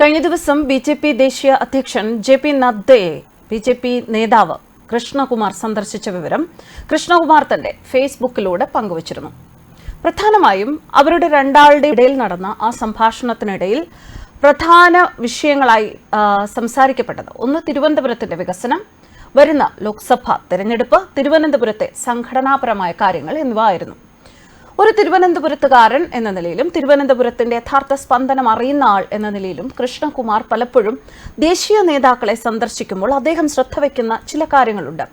കഴിഞ്ഞ ദിവസം B J P ദേശീയ അധ്യക്ഷൻ ജെ പി നദ്ദയെ ബി ജെ പി നേതാവ് കൃഷ്ണകുമാർ സന്ദർശിച്ച വിവരം കൃഷ്ണകുമാർ തന്റെ ഫേസ്ബുക്കിലൂടെ പങ്കുവച്ചിരുന്നു. പ്രധാനമായും അവരുടെ രണ്ടാളുടെ ഇടയിൽ നടന്ന ആ സംഭാഷണത്തിനിടയിൽ പ്രധാന വിഷയങ്ങളായി സംസാരിക്കപ്പെട്ടത്. ഒന്ന് തിരുവനന്തപുരത്തിന്റെ വികസനം വരുന്ന ലോക്സഭാ തെരഞ്ഞെടുപ്പ് തിരുവനന്തപുരത്തെ സംഘടനാപരമായ കാര്യങ്ങൾ എന്നിവ ആയിരുന്നു. ഒരു തിരുവനന്തപുരത്തുകാരൻ എന്ന നിലയിലും തിരുവനന്തപുരത്തിന്റെ യഥാർത്ഥ സ്പന്ദനം അറിയുന്ന ആൾ എന്ന നിലയിലും കൃഷ്ണകുമാർ പലപ്പോഴും ദേശീയ നേതാക്കളെ സന്ദർശിക്കുമ്പോൾ അദ്ദേഹം ശ്രദ്ധ വയ്ക്കുന്ന ചില കാര്യങ്ങളുണ്ട്.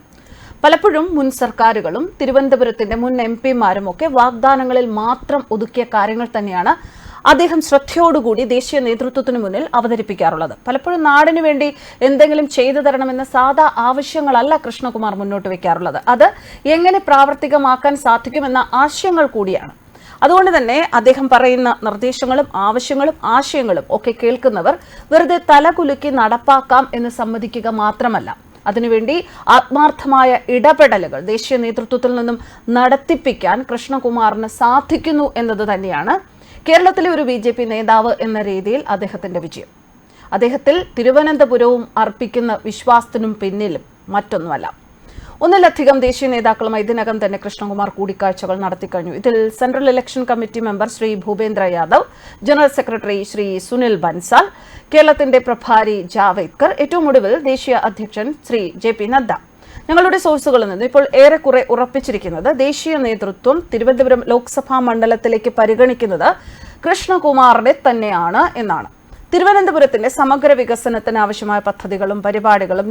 പലപ്പോഴും മുൻ സർക്കാരുകളും തിരുവനന്തപുരത്തിന്റെ മുൻ എം പിമാരും ഒക്കെ വാഗ്ദാനങ്ങളിൽ മാത്രം ഒതുക്കിയ കാര്യങ്ങൾ തന്നെയാണ് അദ്ദേഹം ശ്രദ്ധയോടുകൂടി ദേശീയ നേതൃത്വത്തിന് മുന്നിൽ അവതരിപ്പിക്കാറുള്ളത്. പലപ്പോഴും നാടിനു വേണ്ടി എന്തെങ്കിലും ചെയ്തു തരണമെന്ന സാധാ ആവശ്യങ്ങളല്ല കൃഷ്ണകുമാർ മുന്നോട്ട് വെക്കാറുള്ളത്. അത് എങ്ങനെ പ്രാവർത്തികമാക്കാൻ സാധിക്കുമെന്ന ആശയങ്ങൾ കൂടിയാണ്. അതുകൊണ്ട് തന്നെ അദ്ദേഹം പറയുന്ന നിർദ്ദേശങ്ങളും ആവശ്യങ്ങളും ആശയങ്ങളും ഒക്കെ കേൾക്കുന്നവർ വെറുതെ തലകുലുക്കി നടപ്പാക്കാം എന്ന് സമ്മതിക്കുക മാത്രമല്ല. അതിനുവേണ്ടി ആത്മാർത്ഥമായ ഇടപെടലുകൾ ദേശീയ നേതൃത്വത്തിൽ നിന്നും നടത്തിപ്പിക്കാൻ കൃഷ്ണകുമാറിന് സാധിക്കുന്നു എന്നത് തന്നെയാണ് കേരളത്തിലെ ഒരു ബി ജെ പി നേതാവ് എന്ന രീതിയിൽ അദ്ദേഹത്തിന്റെ വിജയം. അദ്ദേഹത്തിൽ തിരുവനന്തപുരവും അർപ്പിക്കുന്ന വിശ്വാസത്തിനും പിന്നിലും മറ്റൊന്നുമല്ല. ഒന്നിലധികം ദേശീയ നേതാക്കളുമായി ഇതിനകം തന്നെ കൃഷ്ണകുമാർ കൂടിക്കാഴ്ചകൾ നടത്തിക്കഴിഞ്ഞു. ഇതിൽ central election committee member Shri Bhupendra Yadav general secretary Shri Sunil Bansal കേരളത്തിന്റെ പ്രഭാരി ജാവേദ്കർ ഏറ്റവും ഒടുവിൽ ദേശീയ അധ്യക്ഷൻ ശ്രീ ജെ പി നദ്ദ. ഞങ്ങളുടെ സോഴ്സുകളിൽ നിന്ന് ഇപ്പോൾ ഏറെക്കുറെ ഉറപ്പിച്ചിരിക്കുന്നത് ദേശീയ നേതൃത്വം തിരുവനന്തപുരം ലോക്സഭാ മണ്ഡലത്തിലേക്ക് പരിഗണിക്കുന്നത് കൃഷ്ണകുമാറിനെ തന്നെയാണ് എന്നാണ്. തിരുവനന്തപുരത്തിന്റെ സമഗ്ര വികസനത്തിന് ആവശ്യമായ പദ്ധതികളും പരിപാടികളും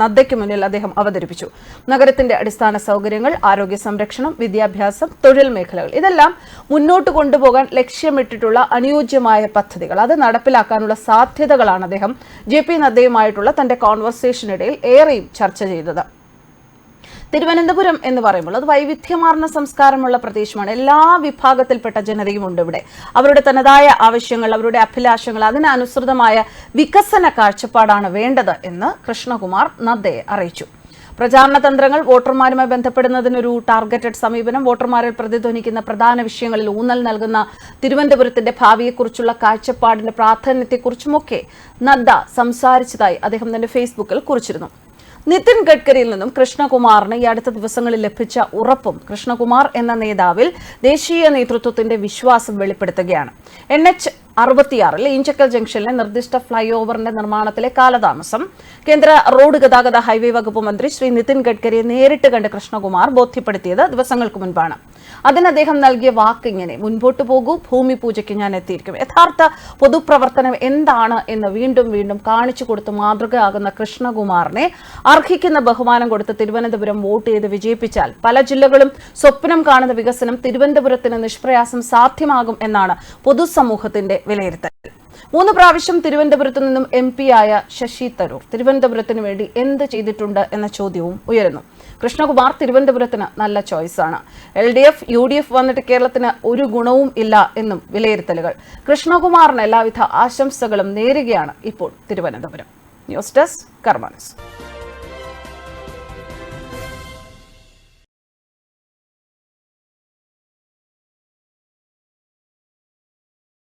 നദ്ദയ്ക്ക് മുന്നിൽ അദ്ദേഹം അവതരിപ്പിച്ചു. നഗരത്തിന്റെ അടിസ്ഥാന സൗകര്യങ്ങൾ ആരോഗ്യ സംരക്ഷണം വിദ്യാഭ്യാസം തൊഴിൽ മേഖലകൾ ഇതെല്ലാം മുന്നോട്ട് കൊണ്ടുപോകാൻ ലക്ഷ്യമിട്ടിട്ടുള്ള അനുയോജ്യമായ പദ്ധതികൾ. അത് നടപ്പിലാക്കാനുള്ള സാധ്യതകളാണ് അദ്ദേഹം ജെ പി നദ്ദയുമായിട്ടുള്ള തന്റെ കോൺവെർസേഷനിടയിൽ ഏറെയും ചർച്ച ചെയ്തത്. തിരുവനന്തപുരം എന്ന് പറയുമ്പോൾ അത് വൈവിധ്യമാർന്ന സംസ്കാരമുള്ള പ്രദേശമാണ്. എല്ലാ വിഭാഗത്തിൽപ്പെട്ട ജനതയും ഉണ്ട് ഇവിടെ. അവരുടെ തനതായ ആവശ്യങ്ങൾ അവരുടെ അഭിലാഷങ്ങൾ അതിനനുസൃതമായ വികസന കാഴ്ചപ്പാടാണ് വേണ്ടത് എന്ന് കൃഷ്ണകുമാർ നദ്ദയെ അറിയിച്ചു. പ്രചാരണ തന്ത്രങ്ങൾ വോട്ടർമാരുമായി ബന്ധപ്പെടുന്നതിനൊരു ടാർഗറ്റഡ് സമീപനം വോട്ടർമാരിൽ പ്രതിധ്വനിക്കുന്ന പ്രധാന വിഷയങ്ങളിൽ ഊന്നൽ നൽകുന്ന തിരുവനന്തപുരത്തിന്റെ ഭാവിയെക്കുറിച്ചുള്ള കാഴ്ചപ്പാടിന്റെ പ്രാധാന്യത്തെക്കുറിച്ചുമൊക്കെ നദ്ദ സംസാരിച്ചതായി അദ്ദേഹം തന്റെ ഫേസ്ബുക്കിൽ കുറിച്ചിരുന്നു. നിതിൻ ഗഡ്കരിയിൽ നിന്നും കൃഷ്ണകുമാറിന് ഈ അടുത്ത ദിവസങ്ങളിൽ ലഭിച്ച ഉറപ്പും കൃഷ്ണകുമാർ എന്ന നേതാവിൽ ദേശീയ നേതൃത്വത്തിന്റെ വിശ്വാസം വെളിപ്പെടുത്തുകയാണ്. എൻ എച്ച് അറുപത്തിയാറിൽ ഇഞ്ചക്കൽ ജംഗ്ഷനിലെ നിർദ്ദിഷ്ട ഫ്ലൈ ഓവറിന്റെ നിർമ്മാണത്തിലെ കാലതാമസം. കേന്ദ്ര റോഡ് ഗതാഗത ഹൈവേ വകുപ്പ് മന്ത്രി ശ്രീ നിതിൻ ഗഡ്കരിയെ നേരിട്ട് കണ്ട് കൃഷ്ണകുമാർ ബോധ്യപ്പെടുത്തിയത് ദിവസങ്ങൾക്ക് മുൻപാണ്. അതിന് അദ്ദേഹം നൽകിയ വാക്ക് ഇങ്ങനെ മുൻപോട്ട് പോകൂ ഭൂമി പൂജയ്ക്ക് ഞാൻ എത്തിയിരിക്കും. യഥാർത്ഥ പൊതുപ്രവർത്തനം എന്താണ് എന്ന് വീണ്ടും വീണ്ടും കാണിച്ചു കൊടുത്ത് മാതൃകയാകുന്ന കൃഷ്ണകുമാറിനെ അർഹിക്കുന്ന ബഹുമാനം കൊടുത്ത് തിരുവനന്തപുരം വോട്ട് ചെയ്ത് വിജയിപ്പിച്ചാൽ പല ജില്ലകളും സ്വപ്നം കാണുന്ന വികസനം തിരുവനന്തപുരത്തിന് നിഷ്പ്രയാസം സാധ്യമാകും എന്നാണ് പൊതുസമൂഹത്തിന്റെ വിലയിരുത്തൽ. മൂന്ന് പ്രാവശ്യം തിരുവനന്തപുരത്ത് നിന്നും എം പി ആയ ശശി തരൂർ തിരുവനന്തപുരത്തിന് വേണ്ടി എന്ത് ചെയ്തിട്ടുണ്ട് എന്ന ചോദ്യവും ഉയരുന്നു. കൃഷ്ണകുമാർ തിരുവനന്തപുരത്തിന് നല്ല ചോയ്സാണ് L D F U D F വന്നിട്ട് കേരളത്തിന് ഒരു ഗുണവും ഇല്ല എന്നും വിലയിരുത്തലുകൾ. കൃഷ്ണകുമാറിന് എല്ലാവിധ ആശംസകളും നേരുകയാണ് ഇപ്പോൾ തിരുവനന്തപുരം. News desk കർമാനസ്